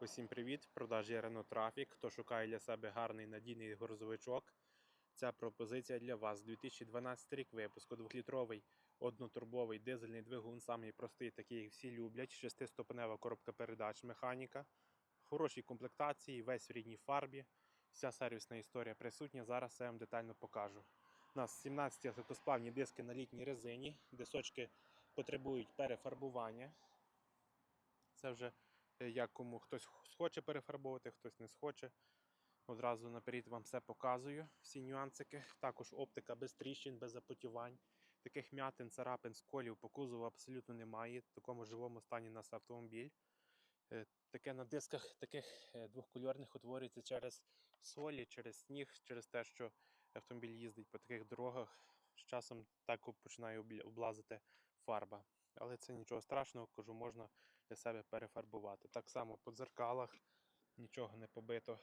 Усім привіт! В продажі Renault Traffic. Хто шукає для себе гарний надійний грузовичок, ця пропозиція для вас. 2012 рік випуску, 2-літровий однотурбовий дизельний двигун, самий простий, такий всі люблять. Шестиступенева коробка передач, механіка, хорошій комплектації, весь в рідній фарбі. Вся сервісна історія присутня. Зараз я вам детально покажу. У нас 17 легкосплавні диски на літній резині, дисочки потребують перефарбування. Це вже як кому хтось схоче перефарбовувати, хтось не схоче. Одразу наперед вам все показую, всі нюансики. Також оптика без тріщин, без запотівань. Таких м'ятин, царапин, сколів по кузову абсолютно немає. В такому живому стані у нас автомобіль. Е, Таке на дисках таких е, двохкольорних утворюється через солі, через сніг, через те, що автомобіль їздить по таких дорогах. З часом так починає облазити фарба. Але це нічого страшного, кажу, можна для себе перефарбувати. Так само по дзеркалах, нічого не побито.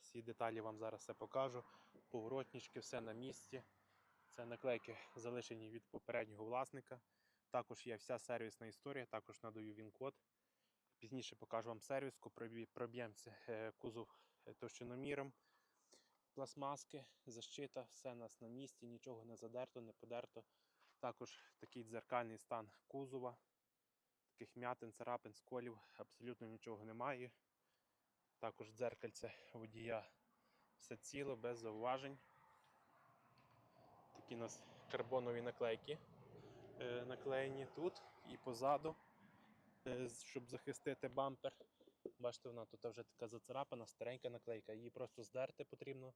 Всі деталі вам зараз все покажу. Поворотнички, все на місці. Це наклейки залишені від попереднього власника. Також є вся сервісна історія, також надаю він-код. Пізніше покажу вам сервіску, проб'ємося е, кузов е, товщиноміром. Пластмаски, защита, все у нас на місці, нічого не задерто, не подерто. Також такий дзеркальний стан кузова. Таких м'ятин, царапин, сколів абсолютно нічого немає. Також дзеркальце водія все ціло, без зауважень. Такі у нас карбонові наклейки е, наклеєні тут і позаду, е, щоб захистити бампер. Бачите, вона тут вже така зацарапана, старенька наклейка. Її просто здерти потрібно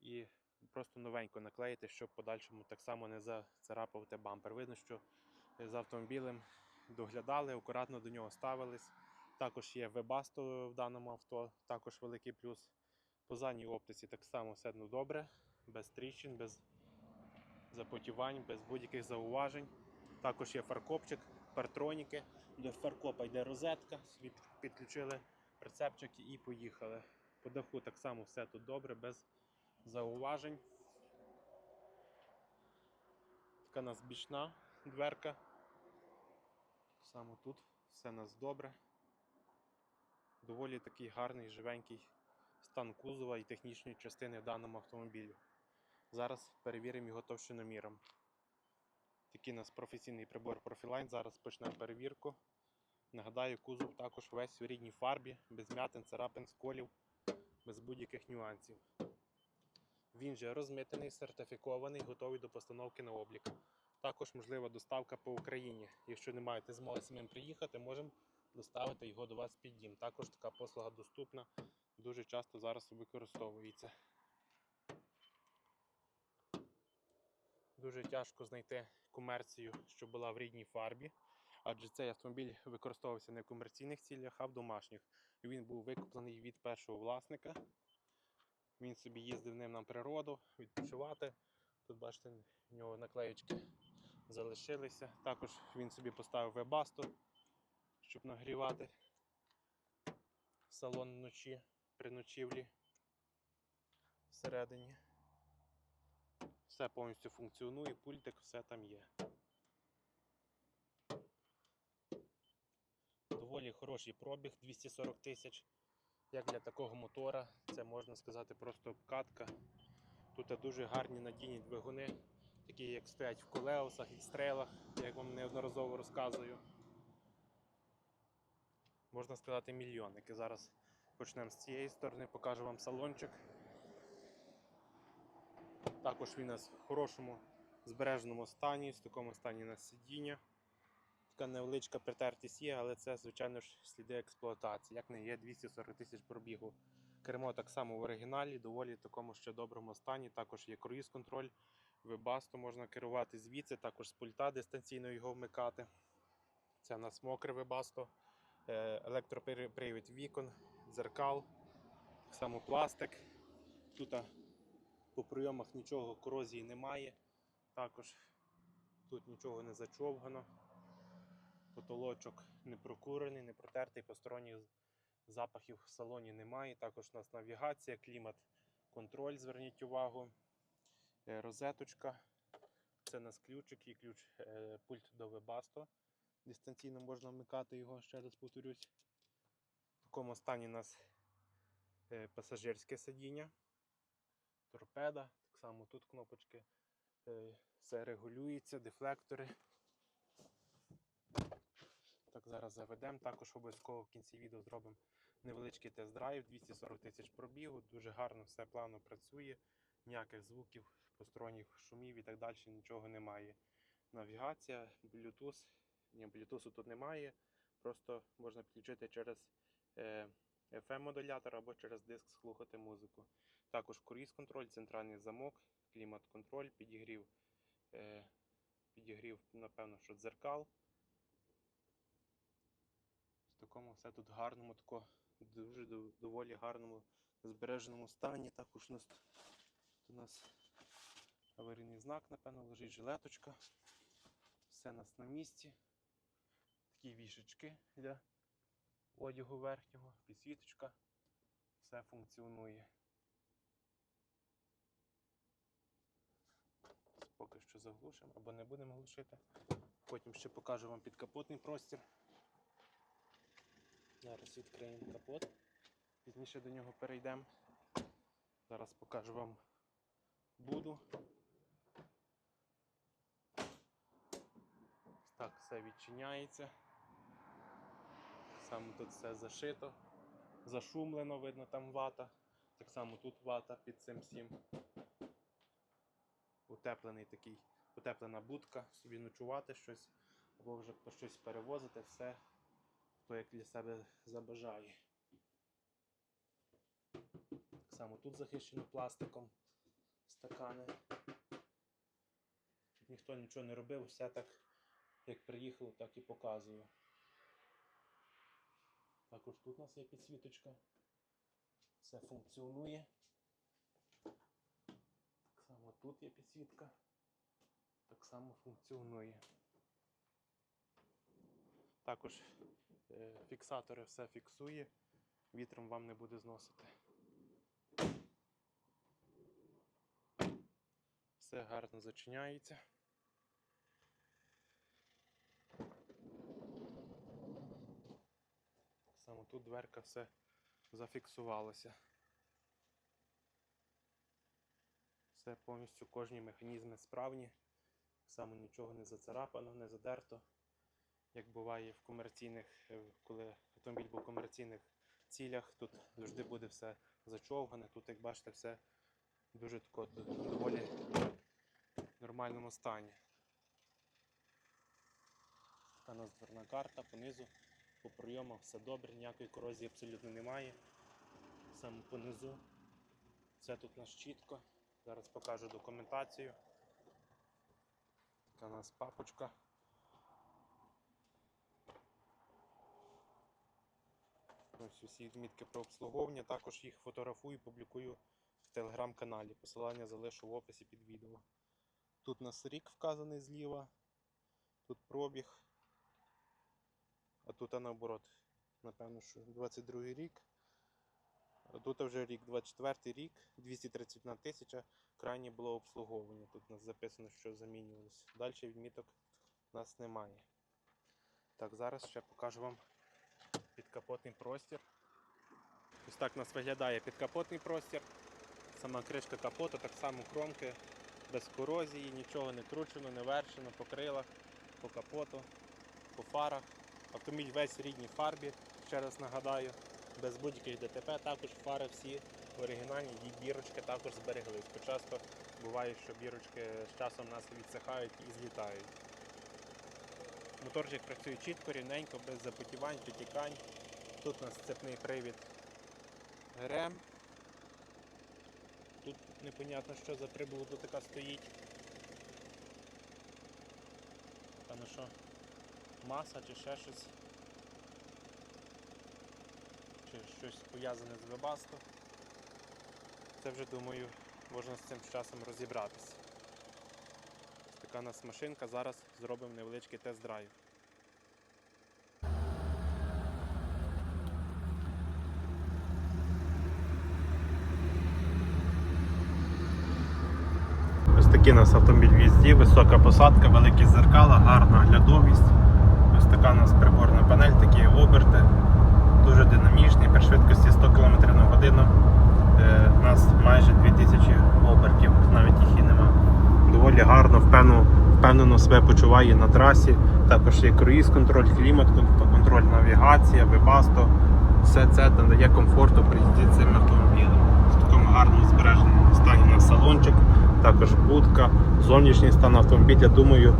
і просто новенько наклеїти, щоб подальшому так само не зацарапувати бампер. Видно, що з автомобілем доглядали, акуратно до нього ставились. Також є вебасто в даному авто, також великий плюс. По задній оптиці так само все одно добре, без тріщин, без запотівань, без будь-яких зауважень. Також є фаркопчик, партроніки. До фаркопа йде розетка, собі підключили прицепчик і поїхали. По даху так само все тут добре, без зауважень. Така у нас бічна дверка. Само тут все у нас добре. Доволі такий гарний, живенький стан кузова і технічної частини в даному автомобілі. Зараз перевіримо його товщиноміром. Такий у нас професійний прибор Profiline. Зараз почнемо перевірку. Нагадаю, кузов також весь у рідній фарбі, без м'ятин, царапин, сколів, без будь-яких нюансів. Він же розмитений, сертифікований, готовий до постановки на облік. Також можлива доставка по Україні. Якщо не маєте змоги самим приїхати, можемо доставити його до вас під дім. Також така послуга доступна, дуже часто зараз використовується. Дуже тяжко знайти комерцію, що була в рідній фарбі, адже цей автомобіль використовувався не в комерційних цілях, а в домашніх. Він був викуплений від першого власника. Він собі їздив ним на природу, відпочивати. Тут, бачите, в нього наклеєчки залишилися. Також він собі поставив вебасту, щоб нагрівати салон вночі при ночівлі всередині. Все повністю функціонує, пультик, все там є. Доволі хороший пробіг 240 тисяч. Як для такого мотора, це можна сказати просто обкатка. Тут дуже гарні надійні двигуни, такі як стоять в колеосах і стрелах, як вам неодноразово розказую. Можна сказати, мільйонники. Зараз почнемо з цієї сторони, покажу вам салончик. Також він у нас в хорошому збереженому стані, в такому стані на сидіння. Така невеличка притертість є, але це, звичайно ж, сліди експлуатації. Як не є 240 тисяч пробігу. Кермо так само в оригіналі, доволі такому ще доброму стані. Також є круїз-контроль, вебасто можна керувати звідси, також з пульта дистанційно його вмикати. Це у нас мокре вебасто, е, електропривід вікон, дзеркал, так само пластик. Тут по прийомах нічого корозії немає. Також тут нічого не зачовгано. Потолочок не прокурений, не протертий, посторонніх запахів в салоні немає. Також у нас навігація, клімат, контроль, зверніть увагу. Е, Розеточка. Це у нас ключик і ключ е, пульт до Webasto. Дистанційно можна вмикати його, ще раз повторюсь. В такому стані у нас е, пасажирське сидіння, торпеда, так само тут кнопочки, все регулюється, дефлектори. Так, зараз заведемо. Також обов'язково в кінці відео зробимо невеличкий тест-драйв, 240 тисяч пробігу, дуже гарно все плавно працює, ніяких звуків, посторонніх шумів і так далі, нічого немає. Навігація, Bluetooth, ні, Bluetooth тут немає, просто можна підключити через е, FM-модулятор або через диск слухати музику. Також круїз-контроль, центральний замок, клімат-контроль, підігрів, е, підігрів, напевно, що дзеркал. В такому все тут гарному, тако, дуже доволі гарному збереженому стані. Також у нас, тут у нас аварійний знак, напевно, лежить жилеточка. Все у нас на місці. Такі вішечки для одягу верхнього, підсвіточка. Все функціонує. Поки що заглушимо або не будемо глушити. Потім ще покажу вам підкапотний простір. Зараз відкриємо капот. Пізніше до нього перейдемо. Зараз покажу вам буду. Так, все відчиняється. Само тут все зашито, зашумлено, видно там вата. Так само тут вата під цим всім. Утеплений такий, утеплена будка, собі ночувати щось, або вже по щось перевозити, все хто як для себе забажає. Так само тут захищено пластиком стакани. Тут ніхто нічого не робив, все так, як приїхало, так і показую. Також тут у нас є підсвіточка. Все функціонує. Так само тут є підсвітка. Так само функціонує. Також е, фіксатори все фіксує, вітром вам не буде зносити. Все гарно зачиняється. Так само тут дверка все зафіксувалося. Все повністю кожні механізми справні. Само нічого не зацарапано, не задерто як буває в комерційних, е, коли автомобіль був в комерційних цілях, тут завжди буде все зачовгане. Тут, як бачите, все дуже тако, доволі нормальному стані. Така у нас дверна карта понизу, по пройомах все добре, ніякої корозії абсолютно немає. Саме понизу. Все тут у нас чітко. Зараз покажу документацію. Така у нас папочка. Ось усі відмітки про обслуговування. Також їх фотографую, публікую в телеграм-каналі. Посилання залишу в описі під відео. Тут у нас рік вказаний зліва, тут пробіг, а тут наоборот, напевно, що 22 рік. А тут вже рік 24 рік, 231 тисяча, крайнє було обслуговування. Тут у нас записано, що замінювалося. Далі відміток у нас немає. Так, зараз ще покажу вам підкапотний простір. Ось так у нас виглядає підкапотний простір. Сама кришка капоту, так само кромки, без корозії, нічого не кручено, не вершено по крилах, по капоту, по фарах. Автомобіль весь в рідній фарбі, ще раз нагадаю, без будь-яких ДТП. Також фари всі оригінальні, і бірочки також збереглись. Бо часто буває, що бірочки з часом нас відсихають і злітають. Моторчик працює чітко, рівненько, без запотівань, підтікань. Тут у нас цепний привід ГРМ. Тут непонятно, що за приблуда така стоїть. Та ну що, маса чи ще щось. Чи щось пов'язане з вебасто. Це вже думаю можна з цим часом розібратися. Ось така у нас машинка. Зараз зробимо невеличкий тест-драйв. Ось такий у нас автомобіль в їзді, висока посадка, великі зеркала, гарна оглядовість. Така у нас приборна панель, такі оберти. дуже динамічний, при швидкості 100 км на годину. Е, У нас майже 2000 обертів, навіть їх і нема. Доволі гарно, впевнено, впевнено себе почуває на трасі. Також є круїз контроль, клімат, контроль, навігація, вебасто. Все це додає комфорту при їзді цим автомобілем. В такому гарному збереженому стані на салончик, також будка, зовнішній стан автомобіля, думаю,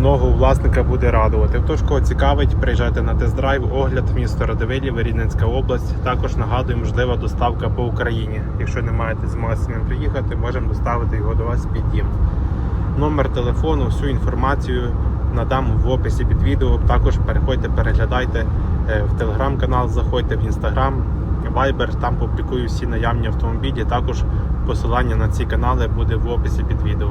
ногу власника буде радувати. Тож, кого цікавить, приїжджайте на тест-драйв, огляд місто Радивилів, Рівненська область. Також нагадую, можлива доставка по Україні. Якщо не маєте змоги самим приїхати, можемо доставити його до вас під дім. Номер телефону, всю інформацію надам в описі під відео. Також переходьте, переглядайте е, в телеграм-канал, заходьте в інстаграм, Viber, там публікую всі наявні автомобілі. Також посилання на ці канали буде в описі під відео.